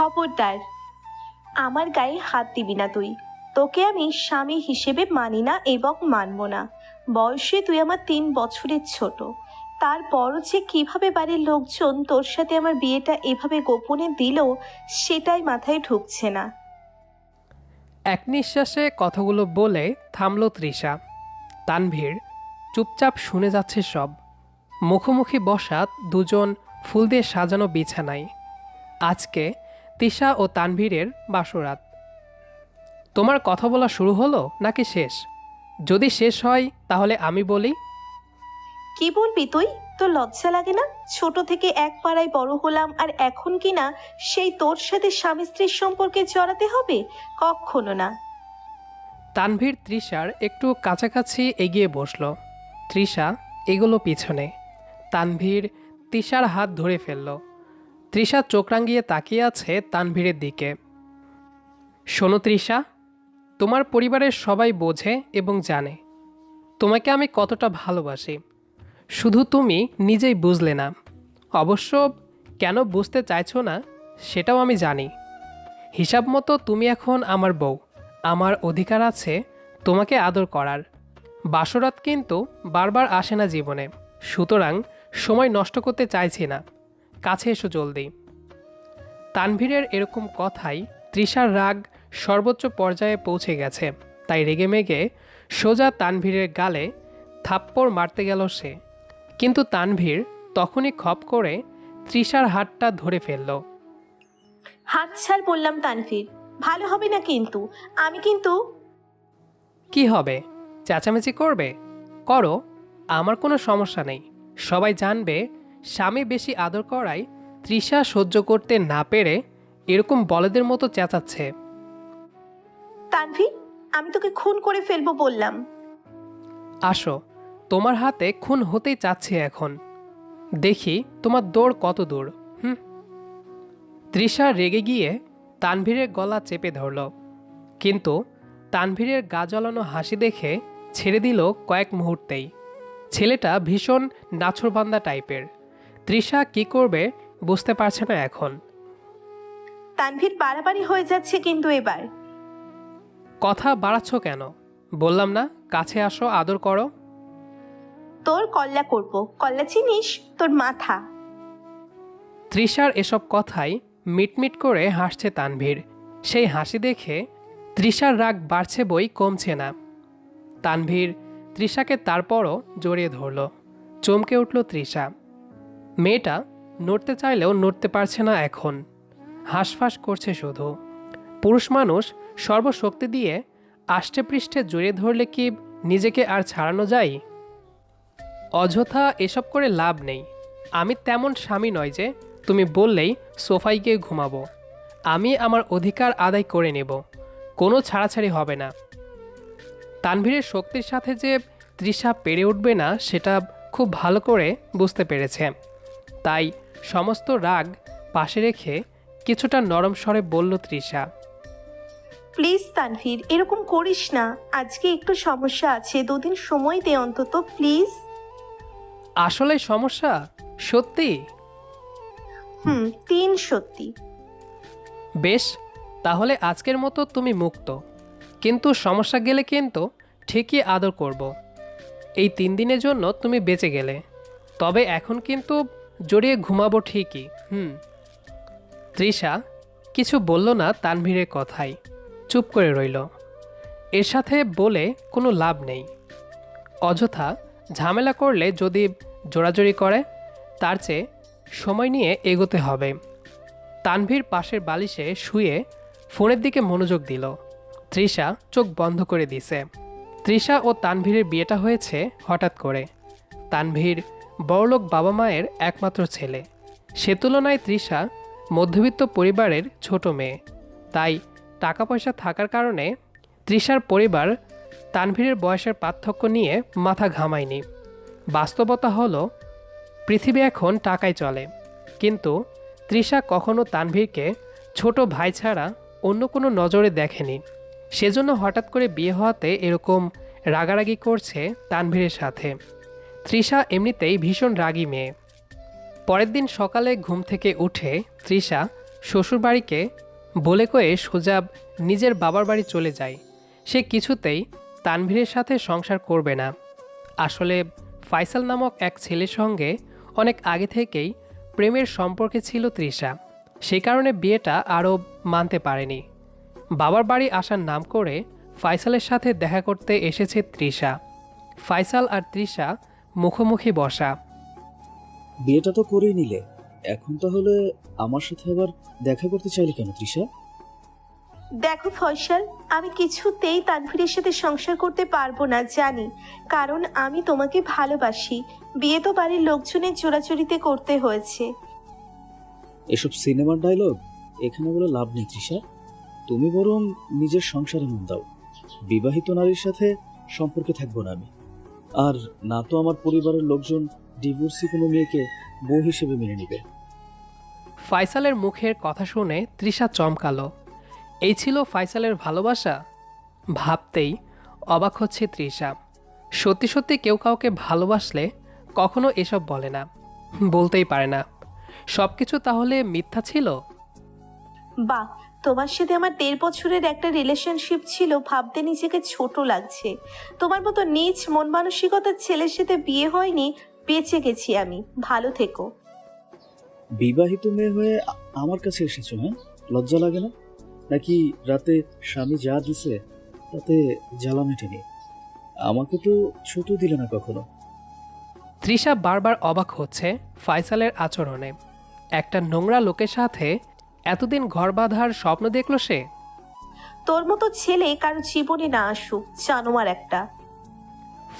খবরদার। আমার গায়ে হাত দিবি না তুই। তোকে আমি স্বামী হিসেবে মানি না এবং মানব না। বয়সে তুই আমার তিন বছরের ছোট। তারপরও যে কীভাবে বাড়ির লোকজন তোর সাথে আমার বিয়েটা এভাবে গোপনে দিল, সেটাই মাথায় ঢুকছে না। এক নিঃশ্বাসে কথাগুলো বলে থামল তৃষা। তানভীর চুপচাপ শুনে যাচ্ছে সব। মুখোমুখি বসাত দুজন ফুল দিয়ে সাজানো বিছানায়। আজকে তিশা ও তানভীরের বাসরাত। তোমার কথা বলা শুরু হলো নাকি শেষ? যদি শেষ হয় তাহলে আমি বলি। কি বলবি তুই? তোর লজ্জা লাগে না? ছোট থেকে এক পাড়ায় বড় হলাম আর এখন কি না সেই তোর সাথে স্বামী স্ত্রীর সম্পর্কে জড়াতে হবে? কখনো না। তানভীর তৃষার একটু কাছাকাছি এগিয়ে বসল। তৃষা এগুলো পিছনে। তানভীর তৃষার হাত ধরে ফেলল। তৃষা চোখ রাঙিয়ে তাকিয়ে আছে তানভীরের দিকে। শোনো তৃষা, তোমার পরিবারের সবাই বোঝে এবং জানে। তোমাকে আমি কতটা ভালোবাসি। শুধু তুমি নিজেই বুঝলে না। অবশ্য কেন বুঝতে চাইছো না, সেটাও আমি জানি। হিসাব মতো তুমি এখন আমার বউ। আমার অধিকার আছে তোমাকে আদর করার। বাসরাত কিন্তু বারবার আসে না জীবনে। সুতরাং সময় নষ্ট করতে চাইছি না। কাছে এসো জলদি। তানভীরের এরকম কথাই তৃষার রাগ সর্বোচ্চ পর্যায়ে পৌঁছে গেছে। তাই রেগে মেগে সোজা তানভীরের গালে থাপ্পড় মারতে গেল সে। কিন্তু তানভীর তখনই খপ করে তৃষার হাতটা ধরে ফেলল। হাত ছাড় বললাম তানভীর ভালো হবে না কিন্তু আমি কিন্তু কি হবে? চেঁচামেচি করবে? করো আমার কোনো সমস্যা নেই। সবাই জানবে স্বামী বেশি আদর করায় তৃষা সহ্য করতে না পেরে এরকম বলেদের মতো চেঁচাচ্ছে। তানভীর আমি তোকে খুন করে ফেলব বললাম। আসো তোমার হাতে খুন হতেই চাচ্ছি এখন। দেখি তোমার দৌড় কত দূর হুম? তৃষা রেগে গিয়ে তানভীরের গলা চেপে ধরল। কিন্তু তানভীরের গা জ্বলানো হাসি দেখে ছেড়ে দিল কয়েক মুহূর্তেই। ছেলেটা ভীষণ নাছরবান্দা টাইপের। তৃষা কি করবে বুঝতে পারছে না এখন। তানভীর বাড়াবাড়ি হয়ে যাচ্ছে কিন্তু এবার। কথা বাড়াচ্ছ কেন? বললাম না কাছে আসো আদর করো। তোর কল্লা করব। কল্লা চিনিস? তোর মাথা। তৃষার এসব কথাই মিটমিট করে হাসছে তানভীর। সেই হাসি দেখে তৃষার রাগ বাড়ছে বই কমছে না। তানভীর তৃষাকে তারপরও জড়িয়ে ধরল। চমকে উঠল তৃষা। মেয়েটা নড়তে চাইলেও নড়তে পারছে না এখন। হাঁসফাঁস করছে শুধু। পুরুষ মানুষ সর্বশক্তি দিয়ে আষ্টে পৃষ্ঠে জড়িয়ে ধরলে কি নিজেকে আর ছাড়ানো যায়? অযথা এসব করে লাভ নেই। আমি তেমন স্বামী নয় যে তুমি বললেই সোফায় গিয়ে ঘুমাবো। আমি আমার অধিকার আদায় করে নেব। কোনো ছাড়াছাড়ি হবে না। তানভীরের শক্তির সাথে যে তৃষা পেরে উঠবে না, সেটা খুব ভালো করে বুঝতে পেরেছে। তাই সমস্ত রাগ পাশে রেখে কিছুটা নরম স্বরে বলল তৃষা প্লিজ তানভীর এরকম করিস না। আজকে একটু সমস্যা আছে। দুদিন সময় দে অন্তত প্লিজ। আসলে সমস্যা? সত্যি? হুম তিন সত্যি। বেশ তাহলে আজকের মতো তুমি মুক্ত। কিন্তু সমস্যা গেলে কিন্তু ঠিকই আদর করব। এই তিন দিনের জন্য তুমি বেঁচে গেলে। তবে এখন কিন্তু জড়িয়ে ঘুমাবো ঠিকই, হুম। তৃষা কিছু বলল না তানভীরের কথাই চুপ করে রইল। এর সাথে বলে কোনো লাভ নেই। অযথা ঝামেলা করলে যদি জোড়াজড়ি করে, তার চেয়ে সময় নিয়ে এগোতে হবে। তানভীর পাশের বালিশে শুয়ে ফোনের দিকে মনোযোগ দিল। তৃষা চোখ বন্ধ করে দিছে। তৃষা ও তানভীরের বিয়েটা হয়েছে হঠাৎ করে। তানভীর বড়লোক বাবা মায়ের একমাত্র ছেলে। সে তুলনায় তৃষা মধ্যবিত্ত পরিবারের ছোট মেয়ে। তাই টাকা পয়সা থাকার কারণে তৃষার পরিবার তানভীরের বয়সের পার্থক্য নিয়ে মাথা ঘামায়নি। বাস্তবতা হলো, পৃথিবী এখন টাকায় চলে। কিন্তু তৃষা কখনো তানভীরকে ছোট ভাই ছাড়া অন্য কোনো নজরে দেখেনি। সেজন্য হঠাৎ করে বিয়ে হওয়াতে এরকম রাগারাগি করছে তানভীরের সাথে। তৃষা এমনিতেই ভীষণ রাগী মেয়ে। পরের দিন সকালে ঘুম থেকে উঠে তৃষা শ্বশুরবাড়িকে বলে কয়ে সোজা নিজের বাবার বাড়ি চলে যায়। সে কিছুতেই তানভীরের সাথে সংসার করবে না। আসলে ফাইসাল নামক এক ছেলের সঙ্গে অনেক আগে থেকেই প্রেমের সম্পর্কে ছিল তৃষা। সে কারণে বিয়েটা আরও মানতে পারেনি। বাবার বাড়ি আসার নাম করে ফাইসালের সাথে দেখা করতে এসেছে তৃষা। ফাইসাল আর তৃষা মুখোমুখি বসা। বিয়েটা তো করেই নিলে। এখন তাহলে আমার সাথে আবার দেখা করতে চাইলে কেন তৃষা? দেখো ফয়সাল আমি কিছুতেই তানভীরের সাথে সংসার করতে পারব না জানি। কারণ আমি তোমাকে ভালোবাসি। বিয়ে তো বাড়ির লোকজনের চোরাচুরিতে করতে হয়েছে। এসব সিনেমার ডায়লগ এখানে বলে লাভ নেই তৃষা। তুমি বরং নিজের সংসারে মন দাও। বিবাহিত নারীর সাথে সম্পর্কে থাকব না আমি। আর না তো আমার পরিবারের লোকজন ডিভোর্সি কোনো মেয়েকে বউ হিসেবে মেনে নিবে। ফাইসালের মুখের কথা শুনে তৃষা চমকালো। এই ছিল ফাইসালের ভালোবাসা? ভাবতেই অবাক হচ্ছে তৃষা। সত্যি সত্যি কেউ কাউকে ভালোবাসলে কখনো এসব বলে না বলতেই পারে না। সব কিছু তাহলে মিথ্যা ছিল? বাহ তোমার সাথে আমার দেড় বছরের একটা রিলেশনশিপ ছিল ভাবতে নিজেকে ছোট লাগছে। তোমার মতো নিজ মন মানসিকতার ছেলের সাথে বিয়ে হয়নি বেঁচে গেছি আমি। ভালো থেকো। বিবাহিত মেয়ে হয়ে আ- আমার কাছে এসেছ হ্যাঁ? লজ্জা লাগে না? নাকি রাতে স্বামী যা দিছে তাতে জ্বালা মেটেনি? আমাকে তো ছোট দিলে না কখনো। তৃষা বারবার অবাক হচ্ছে ফাইসালের আচরণে। একটা নোংরা লোকের সাথে এতদিন ঘর বাঁধার স্বপ্ন দেখল সে? তোর মতো ছেলে কারও জীবনে না আসুক জানোয়ার একটা।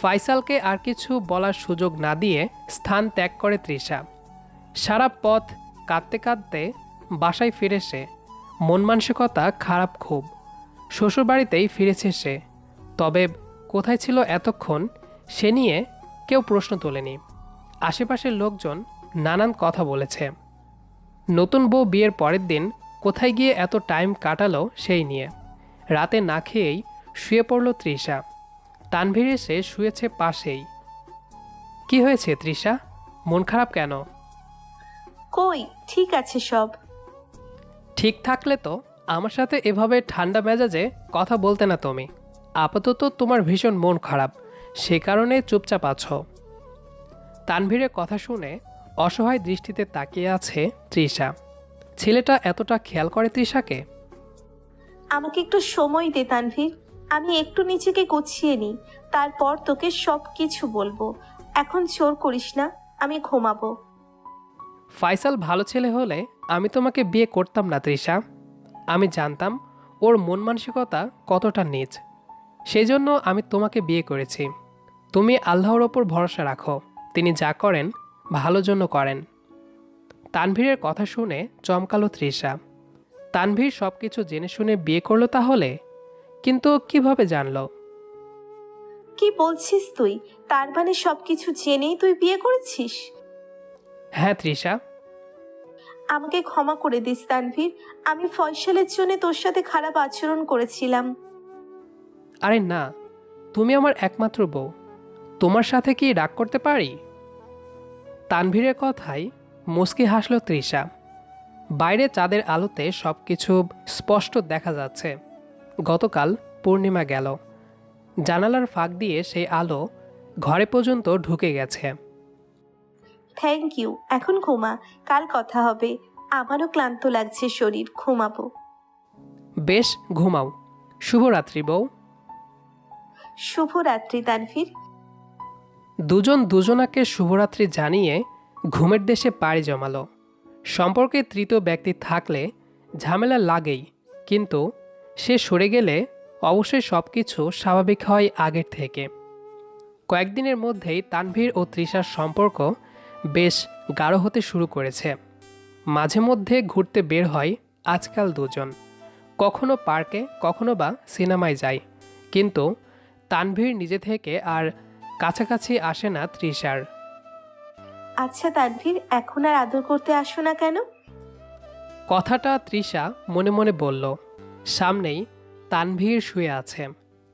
ফাইসালকে আর কিছু বলার সুযোগ না দিয়ে স্থান ত্যাগ করে তৃষা। সারা পথ কাঁদতে কাঁদতে বাসায় ফিরে সে। মন মানসিকতা খারাপ খুব। শ্বশুরবাড়িতেই ফিরেছে সে। তবে কোথায় ছিল এতক্ষণ সে নিয়ে কেউ প্রশ্ন তোলেনি। আশেপাশের লোকজন নানান কথা বলেছে। নতুন বউ বিয়ের পরের দিন কোথায় গিয়ে এত টাইম কাটালো সেই নিয়ে। রাতে না খেয়েই শুয়ে পড়ল তৃষা। তানভীর এসে শুয়েছে পাশেই। কি হয়েছে তৃষা? মন খারাপ কেন? কই? ঠিক আছে সব। ঠিক থাকলে তো আমার সাথে এভাবে ঠান্ডা মেজাজে কথা বলতে না তুমি। আপাতত তোমার ভীষণ মন খারাপ। সে কারণে চুপচাপ আছো। তানভীরের কথা শুনে অসহায় দৃষ্টিতে তাকিয়ে আছে তৃষা। ছেলেটা এতটা খেয়াল করে তৃষাকে? আমাকে একটু সময় দে তানভীর। আমি একটু নিজেকে গুছিয়ে নিই। তারপর তোকে সব কিছু বলব। এখন চোর করিস না আমি ঘুমাবো। ফাইসাল ভালো ছেলে হলে আমি তোমাকে বিয়ে করতাম না তৃষা। আমি জানতাম ওর মন মানসিকতা কতটা নিচ। সেই জন্য আমি তোমাকে বিয়ে করেছি। তুমি আল্লাহর ওপর ভরসা রাখো। তিনি যা করেন ভালো জন্য করেন। তানভীরের কথা শুনে চমকালো তৃষা। তানভীর সব কিছু জেনে শুনে বিয়ে করল তাহলে? কিন্তু কীভাবে জানলো? কি বলছিস তুই? তার মানে সবকিছু জেনেই তুই বিয়ে করেছিস? হ্যাঁ তৃষা। আমাকে ক্ষমা করে দিস তানভীর। আমি ফয়সালের জন্য তোর সাথে খারাপ আচরণ করেছিলাম। আরে না তুমি আমার একমাত্র বউ। তোমার সাথে কি রাগ করতে পারি? তানভীরের কথাই মুস্কি হাসল তৃষা। বাইরে চাঁদের আলোতে সব কিছু স্পষ্ট দেখা যাচ্ছে। গতকাল পূর্ণিমা গেল। জানালার ফাঁক দিয়ে সেই আলো ঘরে পর্যন্ত ঢুকে গেছে। থ্যাংক ইউ এখন ঘুমা। কাল কথা হবে। আমারও ক্লান্ত লাগছে শরীর। ঘুমাবো। বেশ ঘুমাও। শুভরাত্রি বউ। শুভরাত্রি তানভীর। দুজন দুজনাকে শুভরাত্রি জানিয়ে ঘুমের দেশে পাড়ি জমালো। সম্পর্কে তৃতীয় ব্যক্তি থাকলে ঝামেলা লাগেই, কিন্তু সে সরে গেলে অবশ্যই সব কিছু স্বাভাবিক হয় আগের থেকে। কয়েকদিনের মধ্যেই তানভীর ও তৃষার সম্পর্ক বেশ গাঢ় হতে শুরু করেছে। মাঝে মধ্যে ঘুরতে বের হয় আজকাল দুজন। কখনো পার্কে, কখনো বা সিনেমায় যায়। কিন্তু তানভীর নিজে থেকে আর কাছাকাছি আসে না তৃষার। আচ্ছা তানভীর এখন আর আদর করতে আসো না কেন? কথাটা তৃষা মনে মনে বলল সামনেই তানভীর শুয়ে আছে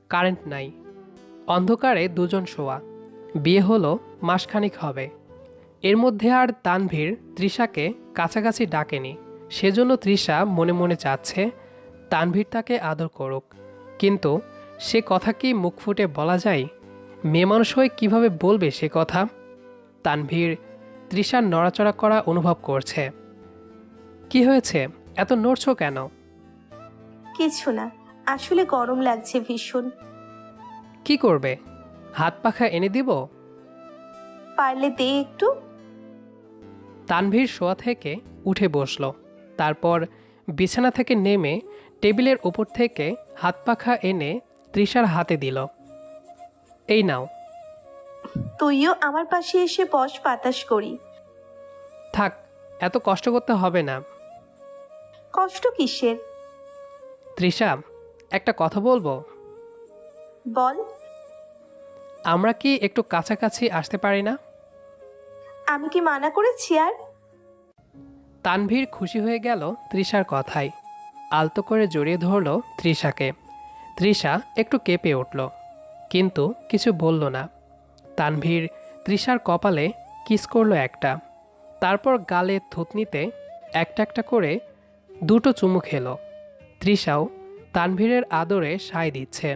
কারেন্ট নাই। অন্ধকারে দুজন শোয়া বিয়ে হলো মাসখানিক হবে। এর মধ্যে আর তানভীর তৃষাকে কাছাকাছি ডাকেনি সেজন্য তৃষা মনে মনে চাচ্ছে তানভীর তাকে আদর করুক। কিন্তু সে কথা কি মুখ ফুটে বলা যায়? মেয়ে মানুষ হয়ে কীভাবে বলবে সে কথা? তানভীর তৃষার নড়াচড়া করা অনুভব করছে। কি হয়েছে? এত নড়ছো কেন? কিছু না। আসলে গরম লাগছে ভীষণ। কি করবে? হাত পাখা এনে দিব? পারলে দে একটু। তানভীর শোয়া থেকে উঠে বসল। তারপর বিছানা থেকে নেমে টেবিলের ওপর থেকে হাত পাখা এনে তৃষার হাতে দিল। এই নাও। তুইও আমার পাশে এসে বস বাতাস করি। থাক এত কষ্ট করতে হবে না। কষ্ট কিসের? তৃষা একটা কথা বলব? বল। আমরা কি একটু কাছাকাছি আসতে পারি না? আমি কি মানা করেছি আর? তানভীর খুশি হয়ে গেল তৃষার কথায়। আলতো করে জড়িয়ে ধরল তৃষাকে। তৃষা একটু কেঁপে উঠল। কিন্তু কিছু বলল না। তানভীর তৃষার কপালে কিস করল একটা। তারপর গালে থুতনিতে একটা একটা করে দুটো চুমু খেলো। তৃষাও তানভীরের আদরে সায় দিচ্ছে।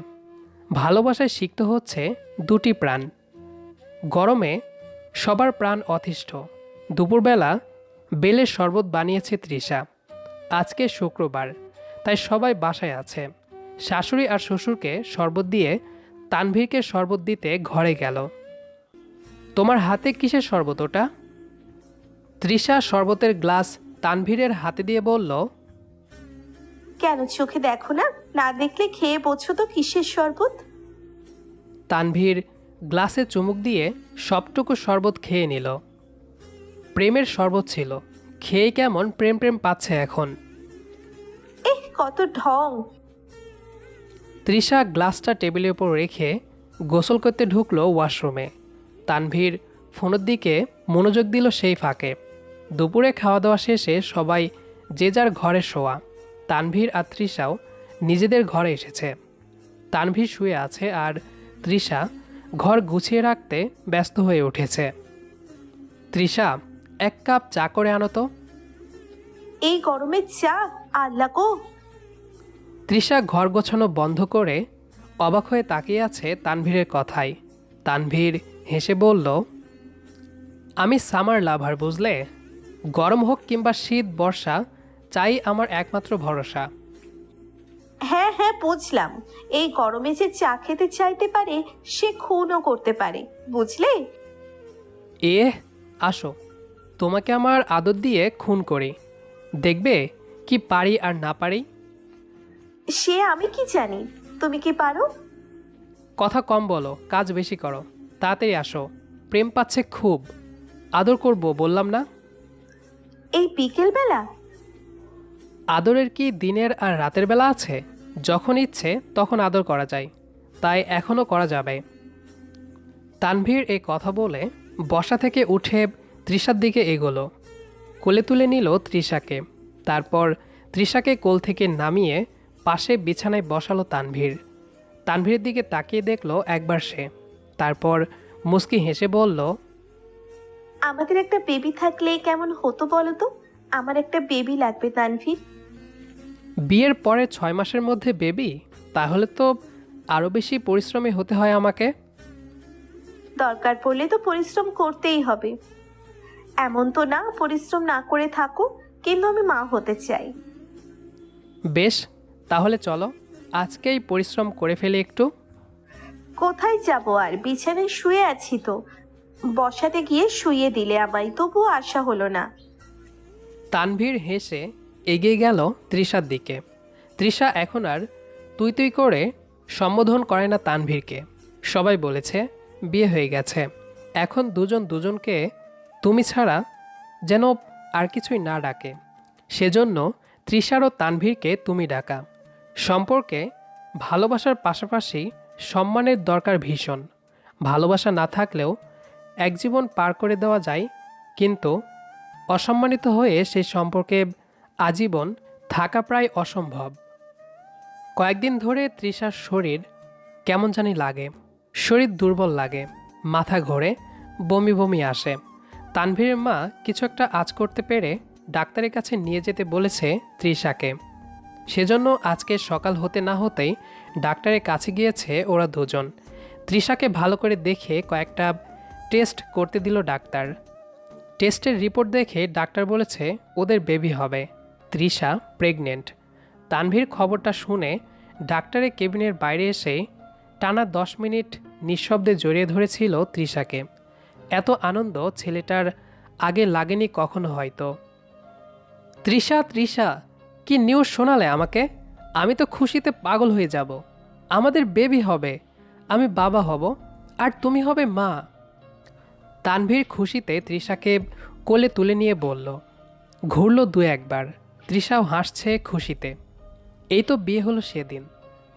ভালোবাসায় সিক্ত হচ্ছে দুটি প্রাণ। গরমে সবার প্রাণ অতিষ্ঠ। দুপুরবেলা বেলের শরবত বানিয়েছে তৃষা। আজকে শুক্রবার, তাই সবাই বাসায় আছে। শাশুড়ি আর শ্বশুরকে শরবত দিয়ে তানভীরকে শরবত দিতে ঘরে গেল। তোমার হাতে কিসের শরবত ওটা? তৃষা শরবতের গ্লাস তানভীরের হাতে দিয়ে বলল কেন চোখে দেখো না? না দেখলে খেয়ে বোঝো তো কিসের শরবত? তানভীর গ্লাসে চুমুক দিয়ে সবটুকু শরবত খেয়ে নিল। প্রেমের শরবত ছিল। খেয়ে কেমন প্রেম প্রেম পাচ্ছে এখন। এহ কত ঢং! তৃষা গ্লাসটা টেবিলের উপর রেখে গোসল করতে ঢুকলো ওয়াশরুমে। তানভীর ফোনের দিকে মনোযোগ দিল সেই ফাঁকে। দুপুরে খাওয়া দাওয়া শেষে সবাই যে যার ঘরে শোয়া। তানভীর আর তৃষাও নিজেদের ঘরে এসেছে। তানভীর শুয়ে আছে আর তৃষা ঘর গুছিয়ে রাখতে ব্যস্ত হয়ে উঠেছে। তৃষা, এক কাপ চা করে আনো তো। এই গরমে চা? আল্লাহ তৃষা ঘর গোছানো বন্ধ করে অবাক হয়ে তাকিয়ে আছে তানভীরের কথায়। তানভীর হেসে বলল আমি সামার লাভার বুঝলে? গরম হোক কিংবা শীত বর্ষা চাই আমার একমাত্র ভরসা। হ্যাঁ হ্যাঁ বুঝলাম। এই গরমে যে চা খেতে চাইতে পারে সে খুনও করতে পারে বুঝলে? এ আসো। তোমাকে আমার আদর দিয়ে খুন করি। দেখবে কি পারি আর না পারি? সে আমি কি জানি? তুমি কি পারো? কথা কম বলো কাজ বেশি করো। তাড়াতাড়ি আসো। প্রেম পাচ্ছে খুব। আদর করব বললাম না? এই বিকেল বেলা? আদরের কি দিনের আর রাতের বেলা আছে? যখন ইচ্ছে তখন আদর করা যায়। তাই এখনও করা যাবে। তানভীর এই কথা বলে বসা থেকে উঠে তৃষার দিকে এগোলো। কোলে তুলে নিল তৃষাকে। তারপর তৃষাকে কোল থেকে নামিয়ে পাশে বিছানায় বসালো তানভীর। তানভীরের দিকে তাকিয়ে দেখল একবার সে। তারপর মুস্কি হেসে বলল আমাদের একটা বেবি থাকলে কেমন হতো বলো তো? আমার একটা বেবি লাগবে তানভীর। বিয়ের পরে ছয় মাসের মধ্যে বেবি তাহলে তো আরও বেশি পরিশ্রমী হতে হয় আমাকে। দরকার পড়লে তো পরিশ্রম করতেই হবে। এমন তো না পরিশ্রম না করে থাকো কিন্তু আমি মা হতে চাই। বেশ তাহলে চলো আজকেই পরিশ্রম করে ফেলে একটু। কোথায় যাব আর? বিছানায় শুয়ে আছি তো। বসাতে গিয়ে শুয়ে দিলে আমায় তবুও আশা হলো না। তানভীর হেসে এগিয়ে গেল তৃষার দিকে। তৃষা এখন আর তুই তুই করে সম্বোধন করে না তানভীরকে। সবাই বলেছে বিয়ে হয়ে গেছে। এখন দুজন দুজনকে তুমি ছাড়া যেন আর কিছুই না ডাকে। সেজন্য তৃষার ও তানভীরকে তুমি ডাকা। সম্পর্কে ভালোবাসার পাশাপাশি সম্মানের দরকার ভীষণ। ভালোবাসা না থাকলেও এক জীবন পার করে দেওয়া যায়, কিন্তু অসম্মানিত হয়ে সেই সম্পর্কে আজীবন থাকা প্রায় অসম্ভব। কয়েকদিন ধরে তৃষার শরীর কেমন জানি লাগে। শরীর দুর্বল লাগে, মাথা ঘোরে, বমি বমি আসে। তানভীরের মা কিছু একটা আজ করতে পেরে ডাক্তারের কাছে নিয়ে যেতে বলেছে তৃষাকে। সেজন্য আজকে সকাল হতে না হতেই ডাক্তারের কাছে গিয়েছে ওরা দুজন। তৃষাকে ভালো করে দেখে কয়েকটা টেস্ট করতে দিল ডাক্তার। টেস্টের রিপোর্ট দেখে ডাক্তার বলেছে ওদের বেবি হবে। তৃষা প্রেগনেন্ট। তানভীর খবরটা শুনে ডাক্তারের কেবিনের বাইরে এসে টানা দশ মিনিট নিঃশব্দে জড়িয়ে ধরেছিল তৃষাকে। এত আনন্দ ছেলেটার আগে লাগেনি কখনো হয়তো। তৃষা তৃষা! কি নিউজ শোনালে আমাকে? আমি তো খুশিতে পাগল হয়ে যাব। আমাদের বেবি হবে। আমি বাবা হব আর তুমি হবে মা। তানভীর খুশিতে তৃষাকে কোলে তুলে নিয়ে বলল ঘুরল দু একবার। তৃষাও হাসছে খুশিতে। এই তো বিয়ে হলো সেদিন।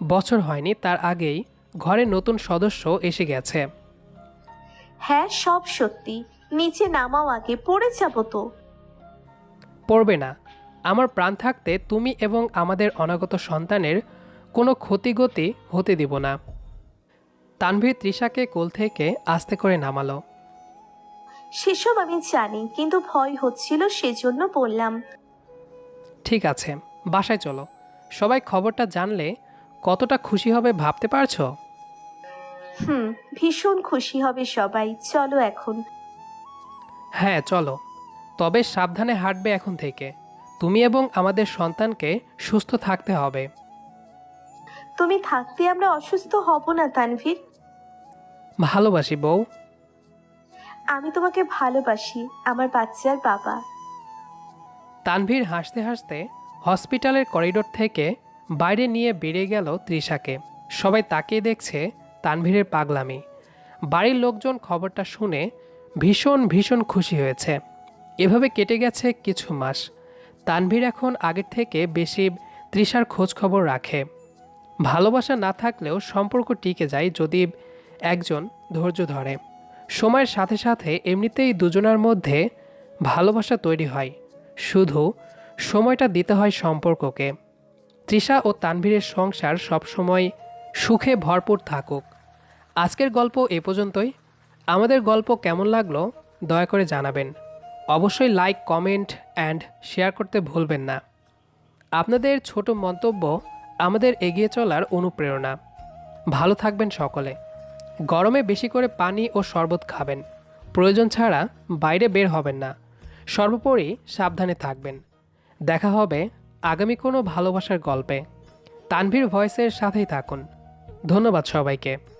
বছর হয়নি তার আগেই ঘরে নতুন সদস্য এসে গেছে। হ্যাঁ সব সত্যি। নিচে নামাও আগে পড়ে যাব তো। পড়বে না। আমার প্রাণ থাকতে তুমি এবং আমাদের অনাগত সন্তানের কোনো ক্ষতিগতি হতে দিব না। তানভীর তৃষাকে কোল থেকে আস্তে করে নামালো। সেসব আমি জানি কিন্তু ভয় হচ্ছিল সেজন্য বললাম। ঠিক আছে বাসায় চলো। সবাই খবরটা জানলে কতটা খুশি হবে ভাবতে পারছ? হুম ভীষণ খুশি হবে সবাই। চলো এখন। হ্যাঁ চলো। তবে সাবধানে হাঁটবে এখন থেকে। তুমি এবং আমাদের সন্তানকে সুস্থ থাকতে হবে। তুমি থাকতে আমরা অসুস্থ হব না তানভীর। ভালোবাসি বউ। আমি তোমাকে ভালোবাসি আমার বাচ্চার বাবা। তানভীর হাসতে হাসতে হসপিটালের করিডোর থেকে বাইরে নিয়ে বেরিয়ে গেল তৃষাকে। সবাই তাকিয়ে দেখছে তানভীরের পাগলামি। বাড়ির লোকজন খবরটা শুনে ভীষণ ভীষণ খুশি হয়েছে। এভাবে কেটে গেছে কিছু মাস। তানভীর এখন আগের থেকে বেশি তৃষার খোঁজ খবর রাখে। ভালোবাসা না থাকলেও সম্পর্ক টিকে যায় যদি একজন ধৈর্য ধরে। সময়ের সাথে সাথে এমনিতেই দুজনের মধ্যে ভালোবাসা তৈরি হয়। শুধু সময়টা দিতে হয় সম্পর্ককে। তৃষা ও তানভীরের সংসার সবসময় সুখে ভরপুর থাকুক। আজকের গল্প এ পর্যন্তই। আমাদের গল্প কেমন লাগল দয়া করে জানাবেন। অবশ্যই লাইক কমেন্ট অ্যান্ড শেয়ার করতে ভুলবেন না। আপনাদের ছোট মন্তব্য আমাদের এগিয়ে চলার অনুপ্রেরণা। ভালো থাকবেন সকলে। গরমে বেশি করে পানি ও শরবত খাবেন। প্রয়োজন ছাড়া বাইরে বের হবেন না। সর্বোপরি সাবধানে থাকবেন। দেখা হবে আগামী কোনো ভালোবাসার গল্পে। তানভীর ভয়েসের সাথেই থাকুন। ধন্যবাদ সবাইকে।